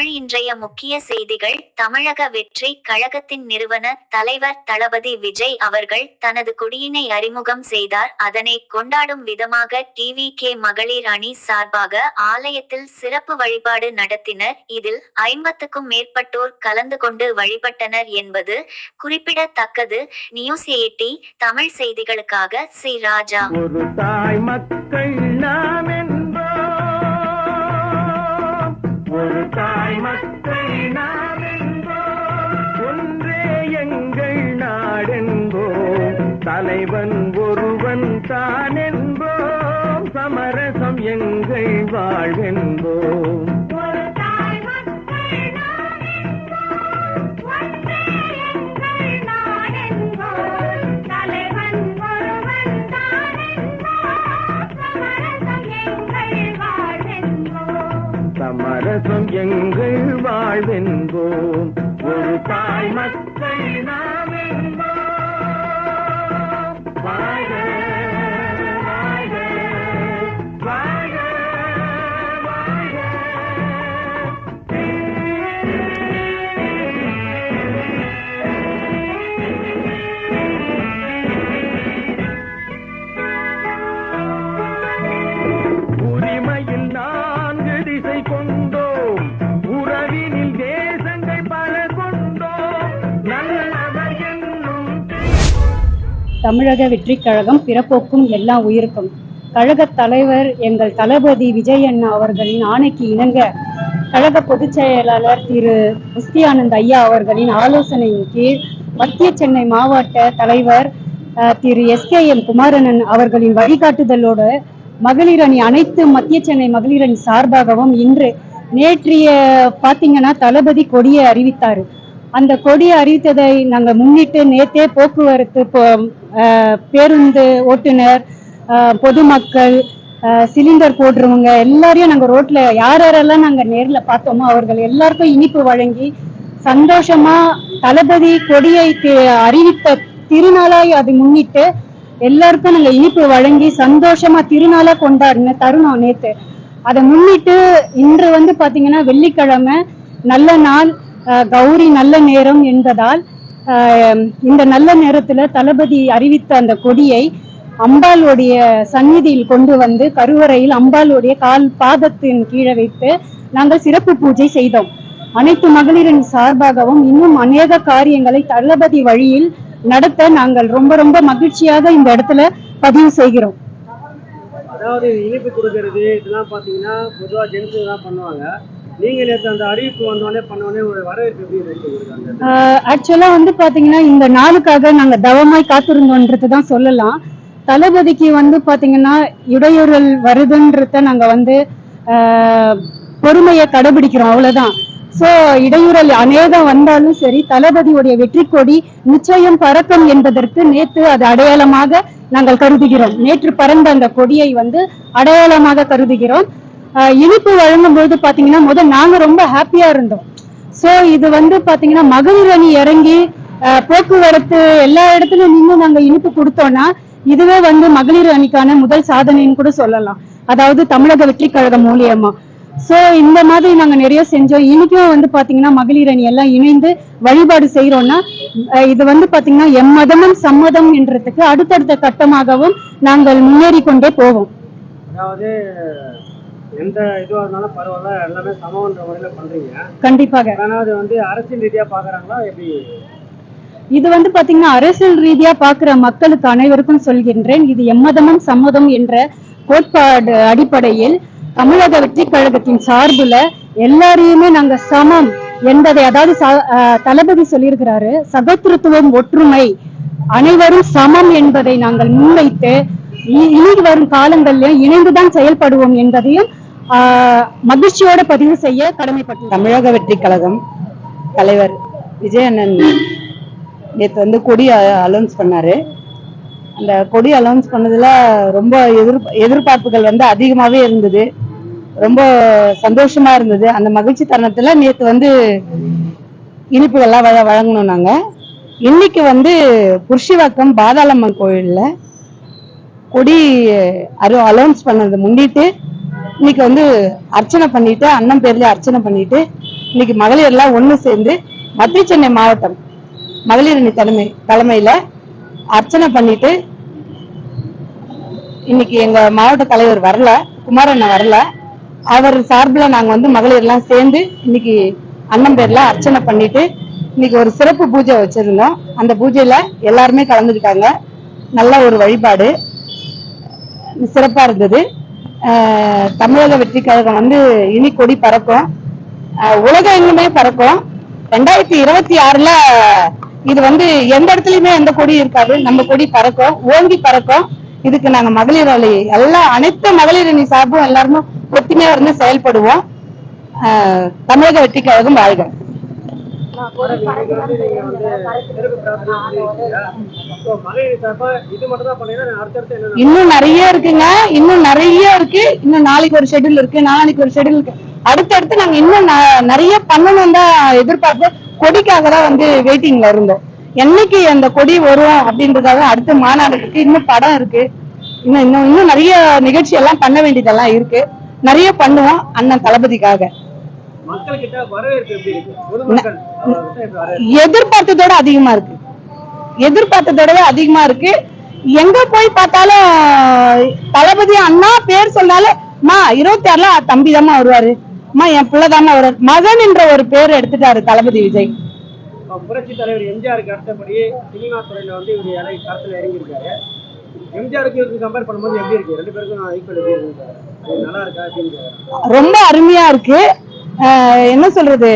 தமிழ் இன்றைய முக்கிய செய்திகள். தமிழக வெற்றி கழகத்தின் நிறுவன தலைவர் தளபதி விஜய் அவர்கள் தனது கொடியினை அறிமுகம் செய்தார். அதனை கொண்டாடும் விதமாக டிவி கே மகளிர் அணி சார்பாக ஆலயத்தில் சிறப்பு வழிபாடு நடத்தினர். இதில் ஐம்பத்துக்கும் மேற்பட்டோர் கலந்து கொண்டு வழிபட்டனர் என்பது குறிப்பிடத்தக்கது. நியூஸ் எயிட்டி தமிழ் செய்திகளுக்காக சி. ராஜா. ஒரு தாய் மக்கள் தலைவன் ஒருவன் தான் என்போம் சமரசம் எங்கள் வாழ்வென்போம். தமிழக வெற்றிக் கழகம் பிறப்போக்கும் எல்லா உயிருக்கும். கழகத் தலைவர் எங்கள் தளபதி விஜய் அண்ணா அவர்களின் ஆணைக்கு இணங்க கழக பொதுச் செயலாளர் திரு. முஸ்தியானந்த் ஐயா அவர்களின் ஆலோசனையின் கீழ் மத்திய சென்னை மாவட்ட தலைவர் அஹ், திரு. எஸ்கேஎம் குமாரணன் அவர்களின் வழிகாட்டுதலோடு மகளிர் அணி அனைத்து மத்திய சென்னை மகளிர் அணி சார்பாகவும் இன்று நேற்றைய பார்த்தீங்கன்னா தளபதி கொடியை அறிவித்தார். அந்த கொடியை அறிவித்ததை நாங்கள் முன்னிட்டு நேத்தே போக்குவரத்து பேருந்து ஓட்டுநர் பொதுமக்கள் சிலிண்டர் போடுறவங்க எல்லாரையும் நாங்கள் ரோட்ல யார் யாரெல்லாம் நாங்கள் நேரில் பார்த்தோமோ அவர்கள் எல்லாருக்கும் இனிப்பு வழங்கி சந்தோஷமா தளபதி கொடியை அறிவித்த திருநாளாய் அதை முன்னிட்டு எல்லாருக்கும் நாங்கள் இனிப்பு வழங்கி சந்தோஷமா திருநாளா கொண்டாடின தருணம் நேத்து. அதை முன்னிட்டு இன்று வந்து பாத்தீங்கன்னா வெள்ளிக்கிழமை நல்ல நாள் கௌரி நல்ல நேரம் என்பதால் இந்த நல்ல நேரத்துல தளபதி அறிவித்த அந்த கொடியை அம்பாளுடைய சந்நிதியில் கொண்டு வந்து கருவறையில் அம்பாளுடைய கால் பாதத்தின் கீழே வைத்து நாங்கள் சிறப்பு பூஜை செய்தோம். அனைத்து மகளிரின் சார்பாகவும் இன்னும் அநேக காரியங்களை தளபதி வழியில் நடத்த நாங்கள் ரொம்ப ரொம்ப மகிழ்ச்சியாக இந்த இடத்துல பதிவு செய்கிறோம். அதாவது இனிப்பு கொடுக்கறது இதெல்லாம் பார்த்தீங்கன்னா பொதுவாக ஜென்ஸ் தான் பண்ணுவாங்க. நீங்கள் ஆக்சுவலா வந்து பாத்தீங்கன்னா இந்த நாளுக்காக நாங்க தவமாய் காத்திருந்தோன்றது தான் சொல்லலாம். தளபதிக்கு வந்து பாத்தீங்கன்னா இடையூறல் வருதுன்றத நாங்க வந்து ஆஹ், பொறுமையை கடைபிடிக்கிறோம் அவ்வளவுதான். சோ இடையூறல் அநேகம் வந்தாலும் சரி தளபதியுடைய வெற்றி கொடி நிச்சயம் பறக்கும் என்பதற்கு நேற்று அது அடையாளமாக நாங்கள் கருதுகிறோம். நேற்று பறந்த அந்த கொடியை வந்து அடையாளமாக கருதுகிறோம். இனிப்பு வழங்கும் போது பாத்தீங்கன்னா முதல் நாங்க ரொம்ப ஹாப்பியா இருந்தோம். சோ இது வந்து பாத்தீங்கன்னா மகளிர் அணி இறங்கி அஹ், போக்குவரத்து எல்லா இடத்துலயும் நின்று நாங்க இனிப்பு கொடுத்தோம்னா இதுவே வந்து மகளிர் அணிக்கான முதல் சாதனைன்னு கூட சொல்லலாம். அதாவது தமிழக வெற்றி கழகம் மூலியமா. சோ இந்த மாதிரி நாங்க நிறைய செஞ்சோம். இன்னைக்கும் வந்து பாத்தீங்கன்னா மகளிர் அணி எல்லாம் இணைந்து வழிபாடு செய்யறோம்னா இது வந்து பாத்தீங்கன்னா எம்மதமும் சம்மதம் என்றதுக்கு அடுத்தடுத்த கட்டமாகவும் நாங்கள் முன்னேறி கொண்டே போவோம். அதாவது எந்த இதுவாக இருந்தாலும் பரவாயில்ல எல்லாமே சமன்ற முறையில் பண்ணுறீங்க கண்டிப்பாக. ஆனால் அது வந்து அரசியல் ரீதியாக பார்க்குறாங்களா எப்படி? இது வந்து பாத்தீங்கன்னா அரசியல் ரீதியா பாக்குற மக்களுக்கு அனைவருக்கும் சொல்கின்றேன். இது எம்மதமும் சம்மதம் என்ற கோட்பாடு அடிப்படையில் தமிழக வெற்றி கழகத்தின் சார்புல எல்லாரையுமே நாங்க சமம் என்பதை அதாவது தளபதி சொல்லியிருக்கிறாரு சகோதரத்துவம் ஒற்றுமை அனைவரும் சமம் என்பதை நாங்கள் முன்வைத்து இனி வரும் காலங்களில் இணைந்துதான் செயல்படுவோம் என்பதையும் மகிழ்ச்சியோட பதிவு செய்ய கடமைப்பட்டு தமிழக வெற்றி கழகம் தலைவர் விஜயண்ணன் நேற்று வந்து கொடி அலௌன்ஸ் பண்ணாரு. அந்த கொடி அலௌன்ஸ் பண்ணதுல ரொம்ப எதிர் எதிர்பார்ப்புகள் வந்து அதிகமாகவே இருந்தது. ரொம்ப சந்தோஷமா இருந்தது. அந்த மகிழ்ச்சி தருணத்துல நேற்று வந்து இனிப்புகள்லாம் வழ வழங்கணும் நாங்க. இன்னைக்கு வந்து புருஷிவாக்கம் பாதாளம்மன் கோயில்ல கொடி அரு அலௌன்ஸ் பண்ணது முன்னிட்டு இன்னைக்கு வந்து அர்ச்சனை பண்ணிட்டு அண்ணன் பேர்ல அர்ச்சனை பண்ணிட்டு இன்னைக்கு மகளிர் எல்லாம் சேர்ந்து மத்திய சென்னை மாவட்டம் மகளிர் அணி தலைமை தலைமையில அர்ச்சனை பண்ணிட்டு இன்னைக்கு எங்க மாவட்ட தலைவர் வரல குமாரண்ணன் வரல. அவர் சார்பில் நாங்க வந்து மகளிர் எல்லாம் சேர்ந்து இன்னைக்கு அண்ணன் பேர்ல அர்ச்சனை பண்ணிட்டு இன்னைக்கு ஒரு சிறப்பு பூஜை வச்சிருந்தோம். அந்த பூஜையில எல்லாருமே கலந்துக்கிட்டாங்க. நல்ல ஒரு வழிபாடு. சிறப்பா இருந்தது. தமிழக வெற்றி கழகம் வந்து இனி கொடி பறக்கும். உலகம் எங்குமே பறக்கும். ரெண்டாயிரத்தி இருபத்தி ஆறுல இது வந்து எந்த இடத்துலயுமே எந்த கொடி இருக்காது. நம்ம கொடி பறக்கும் ஓங்கி பறக்கும். இதுக்கு நாங்க மகளிர் அணி எல்லா அனைத்து மகளிர் அணி சார்பும் எல்லாருமே ஒத்துமையா இருந்து செயல்படுவோம். தமிழக வெற்றி கழகம் வாழ்க. இன்னும் நிறைய இருக்குங்க. இன்னும் நிறைய இருக்கு. இன்னும் நாளைக்கு ஒரு ஷெட்யூல் இருக்கு. நாளைக்கு ஒரு ஷெட்யூல் இருக்கு. அடுத்தடுத்து நாங்க இன்னும் ந- நிறைய பண்ணணும் தான் எதிர்பார்த்து கொடிக்காக தான் வந்து வெயிட்டிங்ல இருந்தோம். என்னைக்கு அந்த கொடி வரும் அப்படின்றதாக அடுத்த மாநாடு இருக்கு இன்னும் படம் இருக்கு. இன்னும் இன்னும் இன்னும் நிறைய நிகழ்ச்சி எல்லாம் பண்ண வேண்டியதெல்லாம் இருக்கு. நிறைய பண்ணுவோம் அண்ணன் தளபதிக்காக. எதிர்பார்த்ததோட அதிகமா இருக்கு. எதிர்பார்த்ததோட அதிகமா இருக்கு. எங்க போய் பார்த்தாலும் தளபதி அண்ணா பேர் சொன்னாலும் மா இருபத்தி ஆறுல தம்பி தாம்மா வருவாரு. அம்மா என் பிள்ளைதாம்மா வருவாரு மகன் என்ற ஒரு பேர் எடுத்துட்டாரு தளபதி விஜய். புரட்சி தலைவர் எம்ஜிஆருக்கு அடுத்தபடி சினிமா துறையில வந்து இவர் இலை களத்துல இறங்கியிருக்காரு. எம்ஜிஆருக்கு இவருக்கு கம்பேர் பண்ணும்போது எப்படி இருக்கு? ரெண்டு பேருக்கும் ஈக்குவல் எப்படி இருக்கு நல்லா இருக்கா? அப்படின்னு. ரொம்ப அருமையா இருக்கு. என்ன சொல்றது?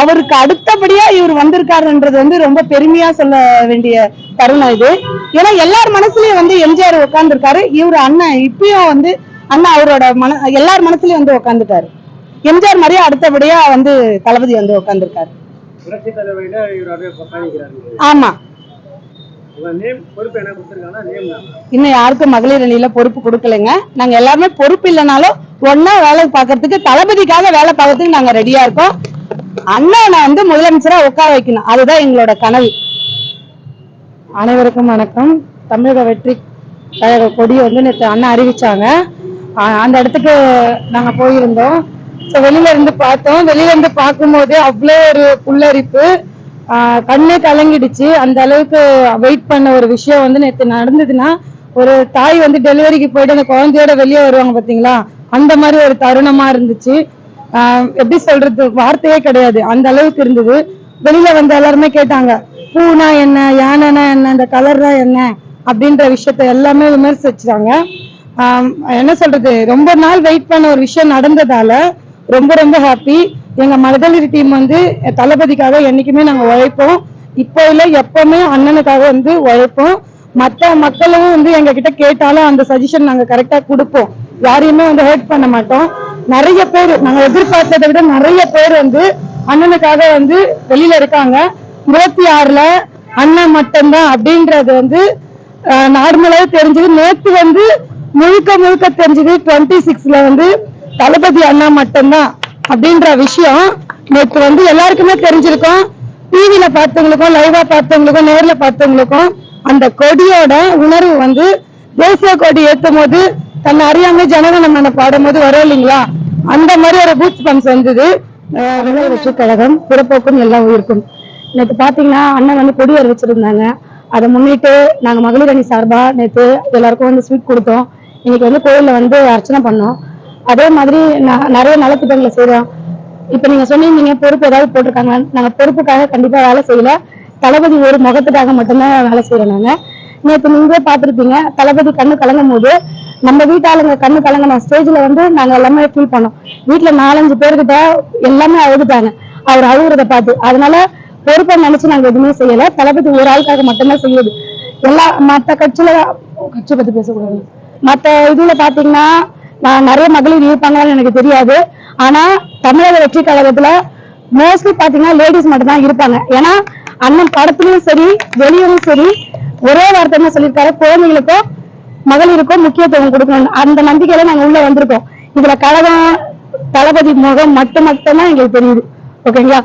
அவருக்கு அடுத்தபடியா இவர் வந்திருக்காருன்றது வந்து ரொம்ப பெருமையா சொல்ல வேண்டிய தருணம் இது. ஏன்னா எல்லார் மனசுலயும் வந்து எம்ஜிஆர் உட்கார்ந்துருக்காரு. இவர் அண்ணன் இப்பயும் வந்து அண்ணா அவரோட மன எல்லார் மனசுலயும் வந்து உட்காந்துட்டாரு எம்ஜிஆர் மாதிரியே அடுத்தபடியா வந்து தளபதி வந்து உட்காந்துருக்காரு ஆமா. இன்னும் யாருக்கும் மகளிர் அணியில பொறுப்பு கொடுக்கலைங்க. நாங்க எல்லாருமே பொறுப்பு இல்லைனாலும் ஒன்னா வேலை பார்க்கறதுக்கு தளபதிக்காக வேலை பார்க்கறதுக்கு நாங்க ரெடியா இருக்கோம். அண்ணனை வந்து முதலமைச்சரா உட்கார வைக்கணும். அதுதான் எங்களோட கனவு. அனைவருக்கும் வணக்கம். தமிழக வெற்றி கழக கொடி வந்து நேற்று அண்ணன் அறிவிச்சாங்க. ஆஹ் அந்த இடத்துக்கு நாங்க போயிருந்தோம். ஸோ வெளியில இருந்து பார்த்தோம். வெளியில இருந்து பார்க்கும்போது அவ்வளோ ஒரு புல்லரிப்பு. ஆஹ் கண்ணே கலங்கிடுச்சு. அந்த அளவுக்கு வெயிட் பண்ண ஒரு விஷயம் வந்து நேற்று நடந்ததுன்னா ஒரு தாய் வந்து டெலிவரிக்கு போயிட்டு அந்த குழந்தையோட வெளியே வருவாங்க பாத்தீங்களா அந்த மாதிரி ஒரு தருணமா இருந்துச்சு. எப்படி சொல்றது? வார்த்தையே கிடையாது. அந்த அளவுக்கு இருந்தது. வெளியில வந்து எல்லாருமே கேட்டாங்க பூனா என்ன யானைனா என்ன இந்த கலர்னா என்ன அப்படின்ற விஷயத்த எல்லாமே விமர்சிச்சாங்க. என்ன சொல்றது? ரொம்ப நாள் வெயிட் பண்ண ஒரு விஷயம் நடந்ததால ரொம்ப ரொம்ப ஹாப்பி எங்க மகளிர் டீம் வந்து தளபதிக்காக என்னைக்குமே நாங்க உழைப்போம். இப்போ இல்ல எப்பவுமே அண்ணனுக்காக வந்து உழைப்போம். மத்த மக்களும் வந்து எங்க கிட்ட கேட்டாலும் அந்த சஜஷன் நாங்க கரெக்டா கொடுப்போம். யாரையுமே வந்து ஹர்ட் பண்ண மாட்டோம். நிறைய பேர் நாங்க எதிர்பார்த்ததை விட நிறைய பேர் வந்து அண்ணனுக்காக வந்து வெளியில இருக்காங்க. இருபத்தி ஆறுல அண்ணன் மட்டும்தான் அப்படின்றது வந்து நார்மலாவே தெரிஞ்சது. நேற்று வந்து முழுக்க முழுக்க தெரிஞ்சது டுவெண்ட்டி சிக்ஸ்ல வந்து தளபதி அண்ணா மட்டும்தான் அப்படின்ற விஷயம் நேற்று வந்து எல்லாருக்குமே தெரிஞ்சிருக்கும். டிவியில பார்த்தவங்களுக்கும் லைவா பார்த்தவங்களுக்கும் நேர்ல பார்த்தவங்களுக்கும். அந்த கொடியோட உணர்வு வந்து தேசிய கொடி ஏத்தும் போது தன்னை அறியாம ஜனகணமன பாடும் போது வரும் இல்லைங்களா? அந்த மாதிரி ஒரு பூத் பம்ஸ் வந்தது. வெற்றி கழகம் பிறப்போக்கும் எல்லாம் உயிருக்கும். நேற்று பாத்தீங்கன்னா அண்ணன் வந்து கொடி அறிவிச்சிருந்தாங்க. அதை முன்னிட்டு நாங்க மகளிர் அணி சார்பா நேற்று எல்லாருக்கும் வந்து ஸ்வீட் கொடுத்தோம். இன்னைக்கு வந்து கோயில்ல வந்து அர்ச்சனை பண்ணோம். அதே மாதிரி ந- நிறைய நலத்திட்டங்களை செய்யறோம் இப்ப நீங்க சொன்னீங்க பொறுப்பு ஏதாவது போட்டிருக்காங்க நாங்க பொறுப்புக்காக கண்டிப்பா வேலை செய்யல. தளபதி ஒரு முகத்துக்காக மட்டும்தான் வேலை செய்யறோம் நாங்க. நேற்று நீங்களே பார்த்திருப்பீங்க தளபதி கண்ணு கலங்கும் போது நம்ம வீட்டாளுங்க கண்ணு கலங்கின ஸ்டேஜ்ல வந்து நாங்க எல்லாமே ஃபீல் பண்ணோம். வீட்டுல நாலஞ்சு பேர்கிட்ட எல்லாமே அழுதுட்டாங்க. அவர் அழுகுறத பார்த்து. அதனால பொறுப்பை நினைச்சு நாங்க எதுவுமே செய்யல. தளபதி ஒரு ஆளுக்காக மட்டும்தான் செய்யுது. எல்லா மத்த கட்சியில கட்சி பத்தி பேசக்கூடாது. மத்த இதுல பாத்தீங்கன்னா நான் நிறைய மகளிர் இருப்பாங்கன்னு எனக்கு தெரியாது. ஆனா தமிழக வெற்றி கழகத்துல மோஸ்ட்லி பாத்தீங்கன்னா லேடிஸ் மட்டும் தான் இருப்பாங்க. ஏன்னா அண்ணன் படத்துலயும் சரி வெளியவும் சரி ஒரே வார்த்தை என்ன சொல்லியிருக்காரு. குழந்தைகளுக்கும் மகளிருக்கும் முக்கியத்துவம் கொடுக்கணும். அந்த நம்பிக்கையில நாங்க உள்ள வந்திருக்கோம். இதுல கழகம் தளபதி முகம் மட்டும் மட்டும்தான் எங்களுக்கு தெரியுது. ஓகேங்களா?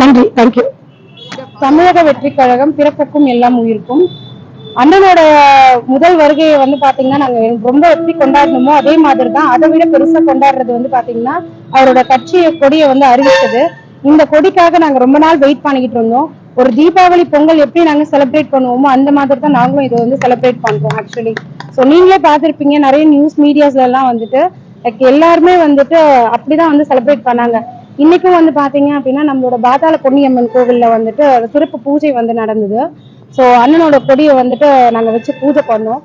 நன்றி. தேங்க்யூ தமிழக வெற்றி கழகம் பிறப்புக்கும் எல்லாம் உயிருக்கும். அண்ணனோட முதல் வருகையை வந்து பாத்தீங்கன்னா நாங்க ரொம்ப எப்படி கொண்டாடணுமோ அதே மாதிரி தான் அதை விட பெருசா கொண்டாடுறது வந்து பாத்தீங்கன்னா அவரோட கட்சி கொடியை வந்து அறிவித்தது. இந்த கொடிக்காக நாங்க ரொம்ப நாள் வெயிட் பண்ணிக்கிட்டு இருந்தோம். ஒரு தீபாவளி பொங்கல் எப்படி நாங்க செலிப்ரேட் பண்ணுவோமோ அந்த மாதிரி தான் நாங்களும் இதை வந்து செலிப்ரேட் பண்றோம் ஆக்சுவலி ஸோ நீங்களே பார்த்திருப்பீங்க நிறைய நியூஸ் மீடியாஸ்ல எல்லாம் வந்துட்டு லைக் எல்லாருமே வந்துட்டு அப்படிதான் வந்து செலிப்ரேட் பண்ணாங்க. இன்னைக்கும் வந்து பாத்தீங்க அப்படின்னா நம்மளோட பாதாள பொன்னியம்மன் கோவில்ல வந்துட்டு சிறப்பு பூஜை வந்து நடந்தது. ஸோ அண்ணனோட கொடியை வந்துட்டு நாங்க வச்சு பூஜை பண்ணோம்.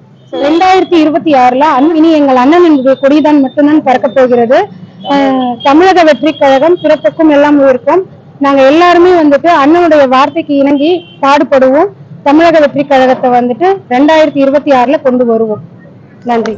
ரெண்டாயிரத்தி இருபத்தி ஆறுல அண்ணன் இனி எங்கள் அண்ணனின் கொடிதான் மட்டும்தான் பறக்க போகிறது. தமிழக வெற்றி கழகம் பிறப்புக்கும் எல்லாம் இருக்கும் நாங்க எல்லாருமே வந்துட்டு அண்ணனுடைய வார்த்தைக்கு இணங்கி பாடுபடுவோம். தமிழக வெற்றி கழகத்தை வந்துட்டு ரெண்டாயிரத்தி இருபத்தி ஆறுல கொண்டு வருவோம். நன்றி.